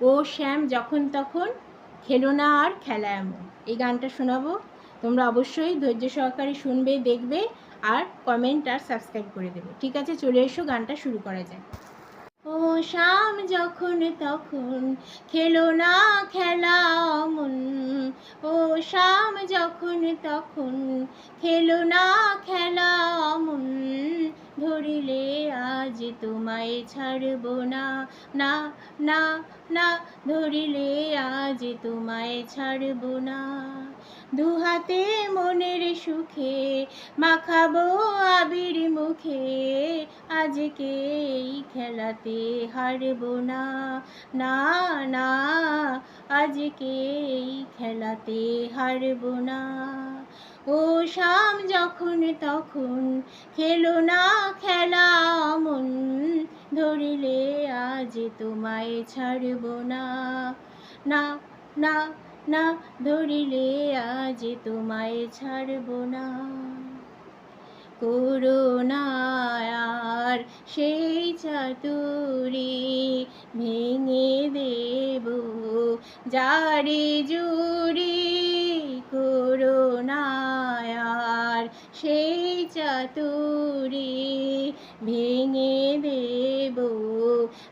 ও শ্যাম যখন তখন খেলো না আর খেলা এমন। এই গানটা শোনাবো। তোমরা অবশ্যই ধৈর্য সহকারে শুনবে, দেখবে আর কমেন্ট আর সাবস্ক্রাইব করে দেবে। ঠিক আছে? চলে এসো, গানটা শুরু করা যায় ও শ্যাম যখন তখন খেলো না, খেলা অমন। ও শ্যাম যখন তখন খেলো না, খেলা আজ তোমায় ছাড়ব না না না না ধরিলে আজ তোমায় ছাড়ব না। দুহাতে মনের সুখে মাখাবো আবির মুখে। আজকে এই খেলাতে হারব না না না। আজকে এই খেলাতে হারব না। ও শাম যখন তখন খেলো না খেলা মন, ধরিলে আজ তোমায় ছাড়ব না। না না না ধরিলে আজ তোমায় ছাড়ব না। করোনার সেই চাতুরি ভেঙে দেব, যারে জুড়ি করোনার সেই চাতুরি ভেঙে দেব,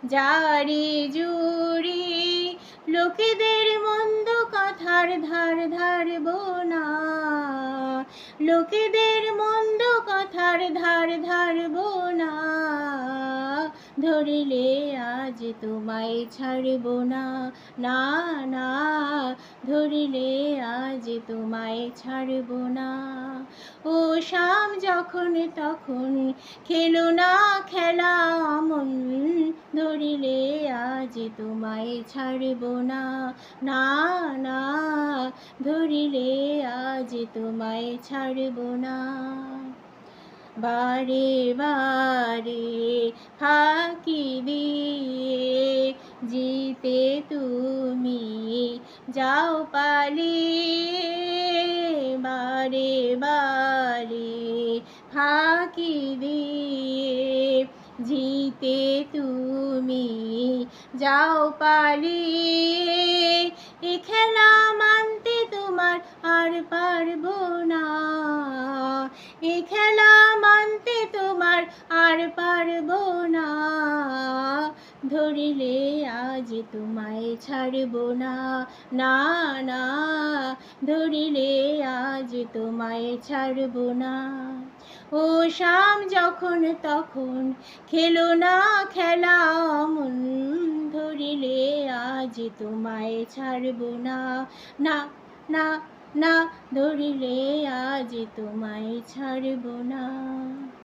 যারে জুড়ি লোকেদের মন্দ কথার ধার ধারব না। লোকেদের মন্দ কথার ধার ধারব না। ধরিলে আজ তোমায় ছাড়ব না। না না, ধরিলে আজ তোমায় ছাড়ব না। ও শাম যখন তখন খেলো না খেলা মন, ধরিলে আজ তোমায় ছাড়ব না। না না, ধরিলে আজ তোমায় ছাড়ব না। বারে বারে ফাঁকি দিয়ে জিতে তুমি যাও পালিয়ে বারে বারে ফাঁকি দিয়ে জিতে তুমি যাও পালিয়ে এ খেলা মানতে তোমার আর পারব না, এ খেলা আর পারব না। ধরিলে আজ তোমায় ছাড়ব না। না না, ধরিলে আজ তোমায় ছাড়ব না। ও শাম যখন তখন খেলো না খেলা মন, ধরিলে আজ তোমায় ছাড়ব না। না না না, ধরিলে আজ তোমায় ছাড়ব না।